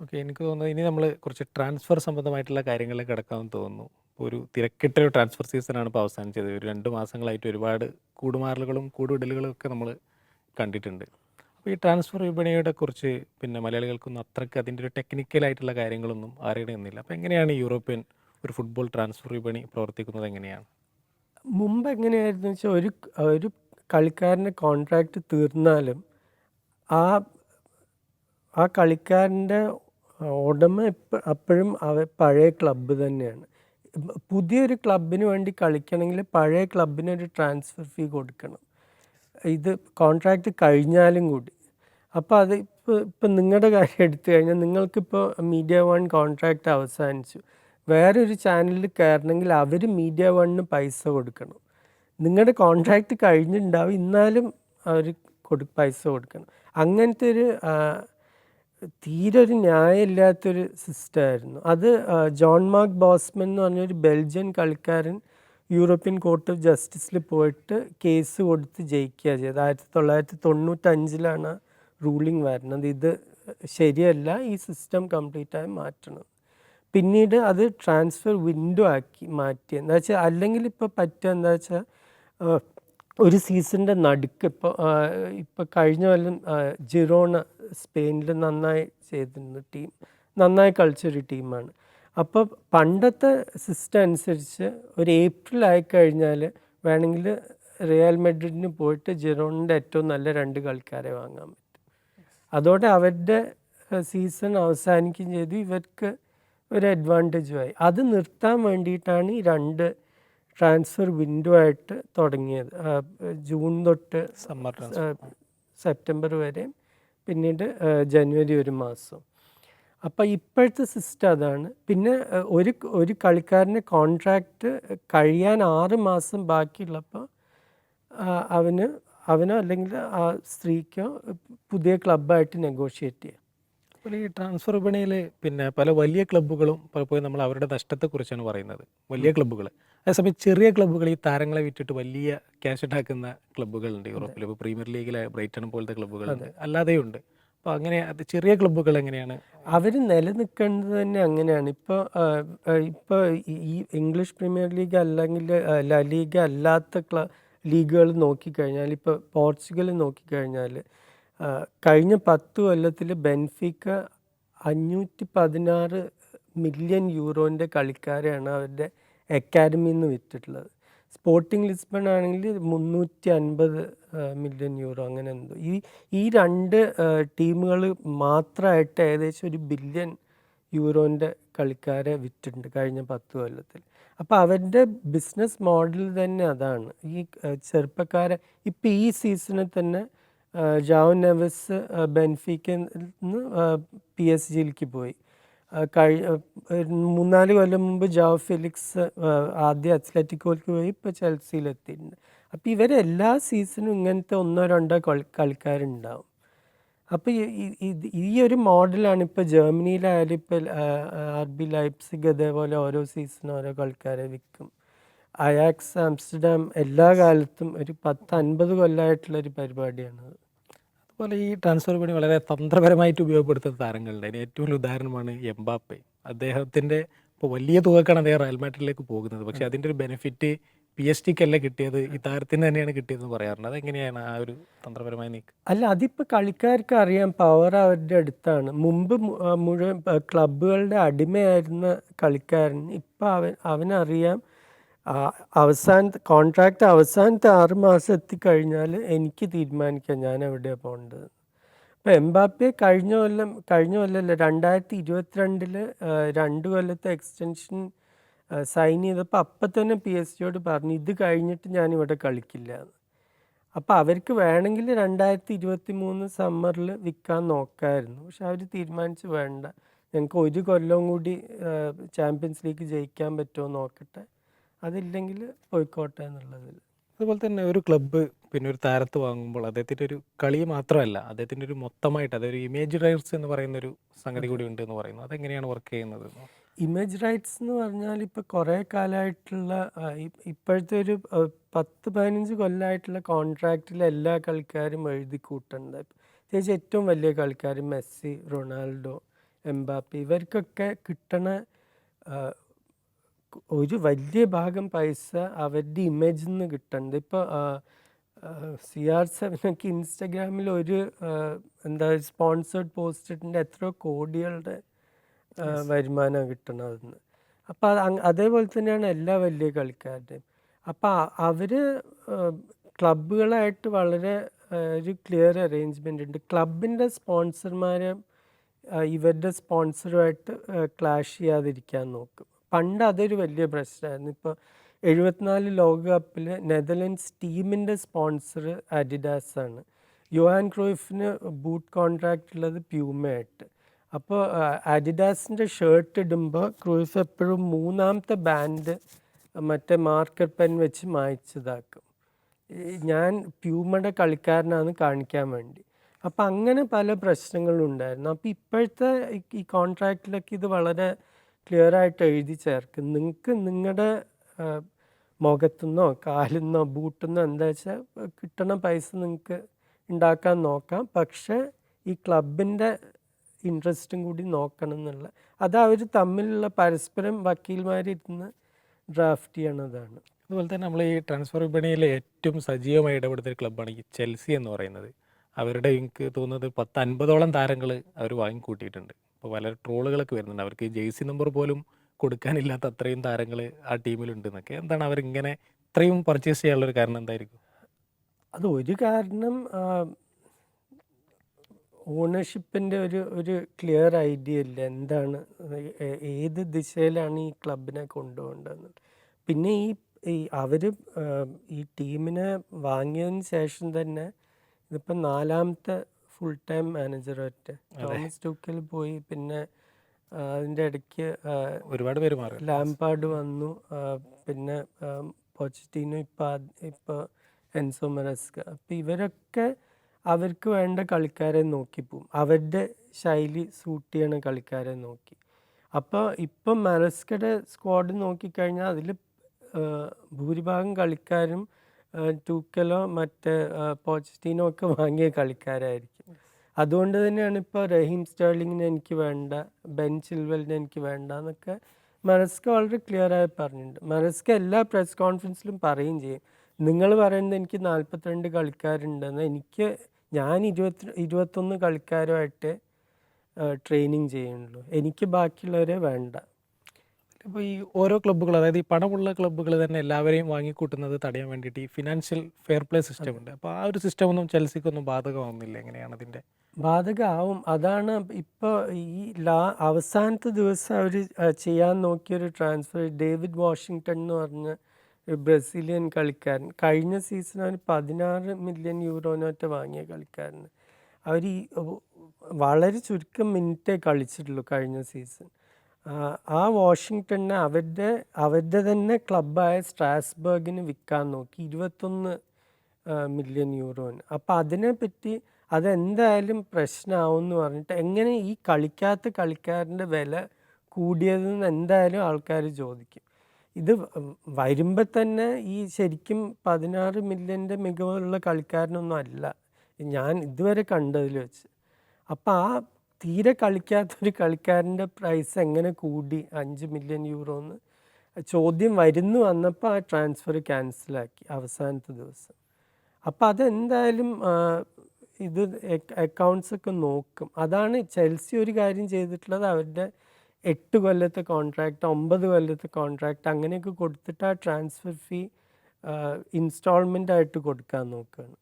Okay എനിക്ക് തോന്നുന്നത് ഇനി നമ്മൾ കുറച്ച് ട്രാൻസ്ഫർ സംബന്ധമായിട്ടുള്ള കാര്യങ്ങളിലേക്ക് കിടക്കാമെന്ന് തോന്നുന്നു. ഇപ്പോൾ ഒരു തിരക്കിട്ടൊരു ട്രാൻസ്ഫർ സീസണാണ് ഇപ്പോൾ അവസാനിച്ചത്. ഒരു രണ്ട് മാസങ്ങളായിട്ട് ഒരുപാട് കൂടുമാറലുകളും കൂടുവിടലുകളും ഒക്കെ നമ്മൾ കണ്ടിട്ടുണ്ട്. അപ്പോൾ ഈ ട്രാൻസ്ഫർ വിപണിയുടെ കുറിച്ച് പിന്നെ മലയാളികൾക്കൊന്നും അത്രയ്ക്ക് അതിന്റെ ഒരു ടെക്നിക്കലായിട്ടുള്ള കാര്യങ്ങളൊന്നും അറിയണമെന്നില്ല. അപ്പോൾ എങ്ങനെയാണ് യൂറോപ്യൻ ഒരു ഫുട്ബോൾ ട്രാൻസ്ഫർ വിപണി പ്രവർത്തിക്കുന്നത്? എങ്ങനെയാണ്? മുമ്പ് എങ്ങനെയായിരുന്നു വെച്ചാൽ ഒരു ഒരു കളിക്കാരന്റെ കോൺട്രാക്റ്റ് തീർന്നാലും ആ ആ കളിക്കാരന്റെ ഉടമ ഇപ്പം അപ്പോഴും അവ പഴയ ക്ലബ്ബ് തന്നെയാണ്. പുതിയൊരു ക്ലബിന് വേണ്ടി കളിക്കണമെങ്കിൽ പഴയ ക്ലബിന് ഒരു ട്രാൻസ്ഫർ ഫീ കൊടുക്കണം. ഇത് കോൺട്രാക്റ്റ് കഴിഞ്ഞാലും കൂടി. അപ്പോൾ അത് ഇപ്പോൾ ഇപ്പം നിങ്ങളുടെ കാര്യം എടുത്തു കഴിഞ്ഞാൽ നിങ്ങൾക്കിപ്പോൾ മീഡിയ വൺ കോൺട്രാക്റ്റ് അവസാനിച്ചു. വേറൊരു ചാനലിൽ കയറണമെങ്കിൽ അവർ മീഡിയ വണ്ണിന് പൈസ കൊടുക്കണം. നിങ്ങളുടെ കോൺട്രാക്റ്റ് കഴിഞ്ഞിട്ടുണ്ടാവും എന്നാലും അവർ കൊടു പൈസ കൊടുക്കണം. അങ്ങനത്തെ ഒരു തീരെ ഒരു ന്യായമില്ലാത്തൊരു സിസ്റ്റമായിരുന്നു. അത് ജോൺ മാർക്ക് ബോസ്മൻ എന്ന് പറഞ്ഞൊരു ബെൽജിയൻ കളിക്കാരൻ യൂറോപ്യൻ കോർട്ട് ഓഫ് ജസ്റ്റിസിൽ പോയിട്ട് കേസ് കൊടുത്ത് ജയിക്കുക ചെയ്തത്. ആയിരത്തി തൊള്ളായിരത്തി തൊണ്ണൂറ്റഞ്ചിലാണ് റൂളിംഗ് വരുന്നത്. ഇത് ശരിയല്ല. ഈ സിസ്റ്റം കംപ്ലീറ്റായി മാറ്റണം. പിന്നീട് അത് ട്രാൻസ്ഫർ വിൻഡോ ആക്കി മാറ്റി. എന്താ വെച്ചാൽ അല്ലെങ്കിൽ ഇപ്പോൾ പറ്റുക എന്താ വെച്ചാൽ ഒരു സീസണിന്റെ നടുക്ക് ഇപ്പോൾ ഇപ്പോൾ കഴിഞ്ഞ കൊല്ലം ജിറോണ സ്പെയിനിൽ നന്നായി ചെയ്തിരുന്ന ടീം നന്നായി കളിച്ചൊരു ടീമാണ്. അപ്പോൾ പണ്ടത്തെ സിസ്റ്റം അനുസരിച്ച് ഒരു ഏപ്രിൽ ആയിക്കഴിഞ്ഞാൽ വേണമെങ്കിൽ റിയൽ മെഡ്രിഡിന് പോയിട്ട് ജെറോണിന്റെ ഏറ്റവും നല്ല രണ്ട് കളിക്കാരെ വാങ്ങാൻ പറ്റും. അതോടെ അവരുടെ സീസൺ അവസാനിക്കുകയും ചെയ്തു. ഇവർക്ക് ഒരു അഡ്വാന്റേജുമായി അത് നിർത്താൻ വേണ്ടിയിട്ടാണ് ഈ രണ്ട് ട്രാൻസ്ഫർ വിൻഡോ ആയിട്ട് തുടങ്ങിയത്. ജൂൺ തൊട്ട് സമ്മർ സെപ്റ്റംബർ വരെ. പിന്നീട് ജനുവരി ഒരു മാസം. അപ്പോൾ ഇപ്പോഴത്തെ സിസ്റ്റം അതാണ്. പിന്നെ ഒരു ഒരു കളിക്കാരന്റെ കോൺട്രാക്റ്റ് കഴിയാൻ ആറ് മാസം ബാക്കിയുള്ളപ്പോൾ അവന് അവനോ അല്ലെങ്കിൽ ആ സ്ത്രീക്കോ പുതിയ ക്ലബ്ബായിട്ട് നെഗോഷിയേറ്റ് ചെയ്യാം. അപ്പോൾ ഈ ട്രാൻസ്ഫർ വിപണിയിൽ പിന്നെ പല വലിയ ക്ലബ്ബുകളും പലപ്പോഴും നമ്മൾ അവരുടെ നഷ്ടത്തെക്കുറിച്ചാണ് പറയുന്നത്. വലിയ ക്ലബ്ബുകൾ അതേസമയം ചെറിയ ക്ലബ്ബുകൾ ഈ താരങ്ങളെ വിറ്റിട്ട് വലിയ ക്യാഷ് ഉണ്ടാക്കുന്ന ക്ലബ്ബുകളുണ്ട്. യൂറോപ്പിൽ ഇപ്പോൾ പ്രീമിയർ ലീഗിലെ ബ്രൈറ്റൺ പോലത്തെ ക്ലബ്ബുകളുണ്ട്. അല്ലാതെയുണ്ട്. അപ്പോൾ അങ്ങനെ അത് ചെറിയ ക്ലബ്ബുകൾ എങ്ങനെയാണ്? അവർ നിലനിൽക്കേണ്ടത് തന്നെ അങ്ങനെയാണ്. ഇപ്പോൾ ഇപ്പോൾ ഈ ഇംഗ്ലീഷ് പ്രീമിയർ ലീഗ് അല്ലെങ്കിൽ ല ലീഗ അല്ലാത്ത ക്ല ലീഗുകൾ നോക്കിക്കഴിഞ്ഞാൽ ഇപ്പോൾ പോർച്ചുഗൽ നോക്കിക്കഴിഞ്ഞാൽ കഴിഞ്ഞ പത്ത് കൊല്ലത്തിൽ ബെൻഫിക്ക അഞ്ഞൂറ്റി പതിനാറ് മില്യൺ യൂറോന്റെ കളിക്കാരെയാണ് അവരുടെ അക്കാഡമിയിൽ നിന്ന് വിറ്റിട്ടുള്ളത്. സ്പോർട്ടിംഗ് ലിസ്ബൺ ആണെങ്കിൽ മുന്നൂറ്റി അൻപത് മില്യൺ യൂറോ അങ്ങനെ എന്തോ. ഈ ഈ രണ്ട് ടീമുകൾ മാത്രമായിട്ട് ഏകദേശം ഒരു ബില്യൺ യൂറോന്റെ കളിക്കാരെ വിറ്റിട്ടുണ്ട് കഴിഞ്ഞ പത്ത് കൊല്ലത്തിൽ. അപ്പോൾ അവരുടെ ബിസിനസ് മോഡൽ തന്നെ അതാണ്. ഈ ചെറുപ്പക്കാരെ ഇപ്പം ഈ സീസണിൽ തന്നെ ജാവ് നെവസ് ബെൻഫിക്കിൽ നിന്ന് പി എസ് ജിയിലേക്ക് പോയി. കഴി മൂന്നാൽ കൊല്ലം മുമ്പ് ജോ ഫിലിക്സ് ആദ്യം അത്ലറ്റിക്കോയ്ക്ക് പോയി ഇപ്പോൾ ചെൽസിയിലെത്തിയിട്ടുണ്ട് അപ്പോൾ ഇവർ എല്ലാ സീസണും ഇങ്ങനത്തെ ഒന്നോ രണ്ടോ കൊ കളിക്കാരുണ്ടാവും. അപ്പോൾ ഈ ഒരു മോഡലാണ് ഇപ്പോൾ ജർമ്മനിയിലായാലും ഇപ്പോൾ ആർ ബി ലൈപ്സിക് അതേപോലെ ഓരോ സീസണും ഓരോ കളിക്കാരെ വിൽക്കും. അയാക്സ് ആംസ്റ്റർഡാം എല്ലാ കാലത്തും ഒരു പത്ത് അൻപത് കൊല്ലമായിട്ടുള്ളൊരു പരിപാടിയാണത്. അതുപോലെ ഈ ട്രാൻസ്ഫർ വിപണി വളരെ തന്ത്രപരമായിട്ട് ഉപയോഗപ്പെടുത്തുന്ന താരങ്ങളുണ്ട് അതിന് ഏറ്റവും വലിയ ഉദാഹരണമാണ് എംബാപ്പെ. അദ്ദേഹത്തിന്റെ ഇപ്പോൾ വലിയ തുകക്കാണ് അദ്ദേഹം റയൽ മാഡ്രിഡിലേക്ക് പോകുന്നത്. പക്ഷേ അതിന്റെ ഒരു ബെനിഫിറ്റ് പി എസ് ടിക്കല്ല കിട്ടിയത്? ഈ താരത്തിന് തന്നെയാണ് കിട്ടിയതെന്ന് പറയാറുണ്ട്. അതെങ്ങനെയാണ് ആ ഒരു തന്ത്രപരമായി നീക്കം? അല്ല അതിപ്പോൾ കളിക്കാർക്ക് അറിയാം പവർ അവരുടെ അടുത്താണ്. മുമ്പ് മുഴുവൻ ക്ലബുകളുടെ അടിമയായിരുന്ന കളിക്കാരൻ ഇപ്പം അവൻ അവനറിയാം അവസാനത്തെ കോൺട്രാക്റ്റ് അവസാനത്തെ ആറ് മാസം എത്തിക്കഴിഞ്ഞാൽ എനിക്ക് തീരുമാനിക്കാം ഞാൻ എവിടെയാണ് പോകേണ്ടത്. ഇപ്പോൾ എംബാപ്പെ കഴിഞ്ഞ കൊല്ലം കഴിഞ്ഞ കൊല്ലമല്ല രണ്ടായിരത്തി ഇരുപത്തിരണ്ടിൽ രണ്ട് കൊല്ലത്തെ എക്സ്റ്റൻഷൻ സൈൻ ചെയ്തപ്പോൾ അപ്പം തന്നെ പി എസ് ജിയോട് പറഞ്ഞു ഇത് കഴിഞ്ഞിട്ട് ഞാൻ ഇവിടെ കളിക്കില്ല. അപ്പോൾ അവർക്ക് വേണമെങ്കിൽ രണ്ടായിരത്തി ഇരുപത്തി മൂന്ന് സമ്മറിൽ വിൽക്കാൻ നോക്കായിരുന്നു. പക്ഷെ അവർ തീരുമാനിച്ച് വേണ്ട. ഞങ്ങൾക്ക് ഒരു കൊല്ലം കൂടി ചാമ്പ്യൻസ് ലീഗ് ജയിക്കാൻ പറ്റുമോ നോക്കട്ടെ. അതില്ലെങ്കിൽ പോയിക്കോട്ടെ എന്നുള്ളതിൽ അതുപോലെ തന്നെ ഒരു ക്ലബ്ബ് പിന്നെ ഒരു താരത്ത് വാങ്ങുമ്പോൾ അദ്ദേഹത്തിന്റെ ഒരു കളി മാത്രമല്ല അദ്ദേഹത്തിന്റെ ഒരു മൊത്തമായിട്ട് അതൊരു ഇമേജ് റൈറ്റ്സ് എന്ന് പറയുന്ന ഒരു സംഗതി കൂടി ഉണ്ട് എന്ന് പറയുന്നത് അതെങ്ങനെയാണ് വർക്ക് ചെയ്യുന്നത്? ഇമേജ് റൈറ്റ്സ് എന്ന് പറഞ്ഞാൽ ഇപ്പോൾ കുറേ കാലമായിട്ടുള്ള ഇപ്പോഴത്തെ ഒരു പത്ത് പതിനഞ്ച് കൊല്ലമായിട്ടുള്ള കോൺട്രാക്റ്റിൽ എല്ലാ കളിക്കാരും എഴുതി കൂട്ടേണ്ടത് പ്രത്യേകിച്ച് ഏറ്റവും വലിയ കളിക്കാർ മെസ്സി റൊണാൾഡോ എംബാപ്പി ഇവർക്കൊക്കെ കിട്ടണ ഒരു വലിയ ഭാഗം പൈസ അവരുടെ ഇമേജിൽ നിന്ന് കിട്ടുന്നുണ്ട് ഇപ്പോൾ സി ആർ സെവനൊക്കെ ഇൻസ്റ്റഗ്രാമിൽ ഒരു എന്താ സ്പോൺസേഡ് പോസ്റ്റ് ഇട്ടിന്റെ എത്രയോ കോടികളുടെ വരുമാനം കിട്ടണതെന്ന് അപ്പോൾ അത് അതേപോലെ തന്നെയാണ് എല്ലാ വലിയ കളിക്കാരുടെയും. അപ്പോൾ അവർ ക്ലബുകളായിട്ട് വളരെ ഒരു ക്ലിയർ അറേഞ്ച്മെന്റ് ഉണ്ട്. ക്ലബിന്റെ സ്പോൺസർമാരെ ഇവരുടെ സ്പോൺസറുമായിട്ട് ക്ലാഷ് ചെയ്യാതിരിക്കാൻ നോക്കും. പണ്ട് അതൊരു വലിയ പ്രശ്നമായിരുന്നു. ഇപ്പോൾ എഴുപത്തിനാല് ലോകകപ്പിൽ നെതർലൻഡ്സ് ടീമിന്റെ സ്പോൺസർ അഡിഡാസ് ആണ്. യുഹാൻ ക്രോയിഫിന് ബൂട്ട് കോൺട്രാക്റ്റ് ഉള്ളത് പ്യൂമയായിട്ട്. അപ്പോൾ അഡിഡാസിന്റെ ഷർട്ട് ഇടുമ്പോൾ ക്രൂയിഫ് എപ്പോഴും മൂന്നാമത്തെ ബാൻഡ് മറ്റേ മാർക്കർ പെൻ വെച്ച് മായ്ച്ചതാക്കും. ഞാൻ പ്യൂമയുടെ കളിക്കാരനാണെന്ന് കാണിക്കാൻ വേണ്ടി. അപ്പം അങ്ങനെ പല പ്രശ്നങ്ങളും ഉണ്ടായിരുന്നു അപ്പോൾ ഇപ്പോഴത്തെ ഈ കോൺട്രാക്റ്റിലൊക്കെ ഇത് വളരെ ക്ലിയർ ആയിട്ട് എഴുതി ചേർക്കും. നിങ്ങൾക്ക് നിങ്ങളുടെ മുഖത്തുനിന്നോ കാലിന്നോ ബൂട്ടിന്നോ എന്താ വെച്ചാൽ കിട്ടണ പൈസ നിങ്ങൾക്ക് ഉണ്ടാക്കാൻ നോക്കാം. പക്ഷേ ഈ ക്ലബിന്റെ ഇൻട്രസ്റ്റും കൂടി നോക്കണം എന്നുള്ള. അത് അവർ തമ്മിലുള്ള പരസ്പരം വക്കീൽമാരിരുന്ന് ഡ്രാഫ്റ്റ് ചെയ്യണതാണ്. അതുപോലെ തന്നെ നമ്മൾ ഈ ട്രാൻസ്ഫർ വിപണിയിലെ ഏറ്റവും സജീവമായി ഇടപെടുന്ന ഒരു ക്ലബ്ബാണ് ഈ ചെൽസി എന്ന് പറയുന്നത്. അവരുടെ എനിക്ക് തോന്നുന്നത് പത്ത് അൻപതോളം താരങ്ങൾ അവർ വാങ്ങിക്കൂട്ടിയിട്ടുണ്ട്. അപ്പോൾ പല ട്രോളുകളൊക്കെ വരുന്നുണ്ട്. അവർക്ക് ജേഴ്സി നമ്പർ പോലും കൊടുക്കാനില്ലാത്ത അത്രയും താരങ്ങൾ ആ ടീമിലുണ്ട് എന്നൊക്കെ എന്താണ് അവരിങ്ങനെ ഇത്രയും പർച്ചേസ് ചെയ്യാനുള്ളൊരു കാരണം എന്തായിരിക്കും? അത് ഒരു കാരണം ഓണർഷിപ്പിന്റെ ഒരു ഒരു ക്ലിയർ ഐഡിയ ഇല്ല. എന്താണ് ഏത് ദിശയിലാണ് ഈ ക്ലബിനെ കൊണ്ടുപോകേണ്ടതെന്ന്. പിന്നെ ഈ ഈ അവർ ഈ ടീമിനെ വാങ്ങിയതിന് ശേഷം തന്നെ ഇതിപ്പം നാലാമത്തെ ഫുൾ ടൈം മാനേജർ ഒറ്റ. തോമസ് ടൂക്കൽ പോയി പിന്നെ അതിന്റെ ഇടയ്ക്ക് ഒരുപാട് പേര് മാറി. ലാംപാർഡ് വന്നു. പിന്നെ പോച്ചിറ്റീനോ ഇപ്പം ഇപ്പോൾ എൻസോ മെറസ്ക അപ്പം ഇവരൊക്കെ അവർക്ക് വേണ്ട കളിക്കാരെ നോക്കി പോവും. അവരുടെ ശൈലി സൂട്ട് ചെയ്യണ കളിക്കാരെ നോക്കി. അപ്പോൾ ഇപ്പം മെറസ്കയുടെ സ്ക്വാഡ് നോക്കിക്കഴിഞ്ഞാൽ അതിൽ ഭൂരിഭാഗം കളിക്കാരും ടൂക്കലോ മറ്റേ പോച്ചസ്റ്റീനോ ഒക്കെ വാങ്ങിയ കളിക്കാരായിരിക്കും. അതുകൊണ്ട് തന്നെയാണ് ഇപ്പോൾ റഹീം സ്റ്റേർലിങ്ങിന് എനിക്ക് വേണ്ട ബെൻ ചിൽവലിനെ എനിക്ക് വേണ്ട എന്നൊക്കെ മനസ്ക വളരെ ക്ലിയർ ആയി പറഞ്ഞിട്ടുണ്ട്. മനസ്ക എല്ലാ പ്രസ് കോൺഫറൻസിലും പറയുകയും ചെയ്യും. നിങ്ങൾ പറയുന്നത് എനിക്ക് നാൽപ്പത്തിരണ്ട് കളിക്കാരുണ്ടെന്ന് എനിക്ക് ഞാൻ ഇരുപത്തി ഇരുപത്തൊന്ന് കളിക്കാരുമായിട്ട് ട്രെയിനിങ് ചെയ്യുന്നുള്ളൂ. എനിക്ക് ബാക്കിയുള്ളവരെ വേണ്ട. ഇപ്പോൾ ഈ ഓരോ ക്ലബ്ബുകൾ അതായത് ഈ പണമുള്ള ക്ലബ്ബുകൾ തന്നെ എല്ലാവരെയും വാങ്ങിക്കൂട്ടുന്നത് തടയാൻ വേണ്ടിയിട്ട് ഈ ഫിനാൻഷ്യൽ ഫെയർ പ്ലേ സിസ്റ്റം ഉണ്ട്. അപ്പോൾ ആ ഒരു സിസ്റ്റം ഒന്നും ചെൽസിക്കൊന്നും ബാധകമാവുന്നില്ല എങ്ങനെയാണ് അതിന്റെ? ബാധകമാവും അതാണ് ഇപ്പോൾ ഈ ലാ അവസാനത്തെ ദിവസം അവർ ചെയ്യാൻ നോക്കിയൊരു ട്രാൻസ്ഫർ ഡേവിഡ് വാഷിങ്ടൺ എന്ന് പറഞ്ഞ ബ്രസീലിയൻ കളിക്കാരൻ. കഴിഞ്ഞ സീസൺ അവർ പതിനാറ് മില്യൺ യൂറോനോറ്റ വാങ്ങിയ കളിക്കാരന്. അവർ ഈ വളരെ ചുരുക്കം മിനിറ്റേ കളിച്ചിട്ടുള്ളൂ കഴിഞ്ഞ സീസൺ ആ വാഷിങ്ടണിനെ അവരുടെ അവരുടെ തന്നെ ക്ലബ്ബായ സ്ട്രാസ്ബർഗിന് വിൽക്കാൻ നോക്കി. ഇരുപത്തൊന്ന് മില്യൺ യൂറോന്. അപ്പം അതിനെപ്പറ്റി അതെന്തായാലും പ്രശ്നമാവും എന്ന് പറഞ്ഞിട്ട് എങ്ങനെ ഈ കളിക്കാത്ത കളിക്കാരന്റെ വില കൂടിയതെന്ന് എന്തായാലും ആൾക്കാർ ചോദിക്കും. ഇത് വരുമ്പോൾ തന്നെ ഈ ശരിക്കും പതിനാറ് മില്യന്റെ മികവുള്ള കളിക്കാരനൊന്നും അല്ല. ഞാൻ ഇതുവരെ കണ്ടതിൽ വെച്ച്. അപ്പം ആ തീരെ കളിക്കാത്തൊരു കളിക്കാരന്റെ പ്രൈസ് എങ്ങനെ കൂടി? അഞ്ച് മില്യൺ യൂറോ എന്ന്. ചോദ്യം വരുന്നു വന്നപ്പോൾ ആ ട്രാൻസ്ഫർ ക്യാൻസലാക്കി അവസാനത്തെ ദിവസം. അപ്പം അതെന്തായാലും ഇത് അക്കൗണ്ട്സ് ഒക്കെ നോക്കും. അതാണ് ചെൽസി ഒരു കാര്യം ചെയ്തിട്ടുള്ളത്. അവരുടെ എട്ട് കൊല്ലത്തെ കോൺട്രാക്റ്റ് ഒമ്പത് കൊല്ലത്തെ കോൺട്രാക്റ്റ് അങ്ങനെയൊക്കെ കൊടുത്തിട്ട് ആ ട്രാൻസ്ഫർ ഫീ ഇൻസ്റ്റാൾമെന്റ് ആയിട്ട് കൊടുക്കാൻ നോക്കുകയാണ്